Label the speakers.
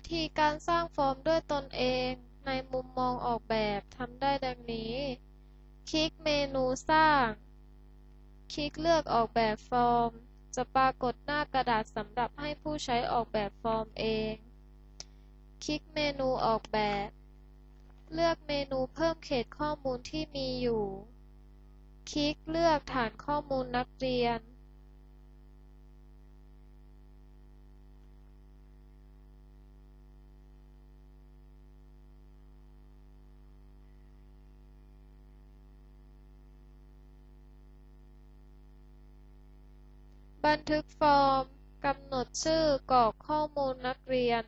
Speaker 1: วิธีการสร้างฟอร์มด้วยตนเองในมุมมองออกแบบทำได้ดังนี้ คลิกเมนูสร้าง คลิกเลือกออกแบบฟอร์ม จะปรากฏหน้ากระดาษสำหรับให้ผู้ใช้ออกแบบฟอร์มเอง คลิกเมนูออกแบบ เลือกเมนูเพิ่มเขตข้อมูลที่มีอยู่ คลิกเลือกฐานข้อมูลนักเรียน บันทึกฟอร์ม กำหนดชื่อกรอกข้อมูลนักเรียน